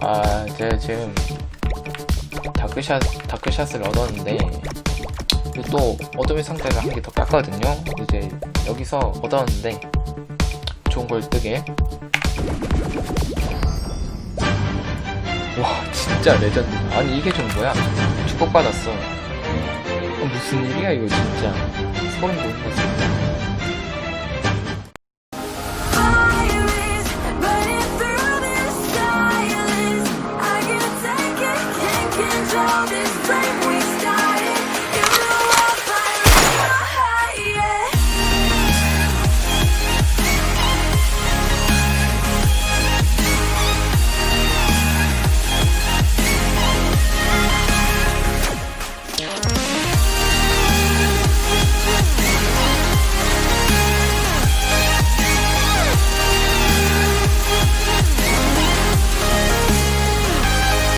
아, 제가 지금 다크샷, 다크샷을 얻었는데, 또 어둠의 상자를 한 개 더 깠거든요. 이제 여기서 얻었는데, 좋은 걸 뜨게. 와, 진짜 레전드. 아니, 이게 좀 뭐야? 축복받았어. 어, 무슨 일이야, 이거 진짜. 소름 돋았어. Fire control this flame we stop.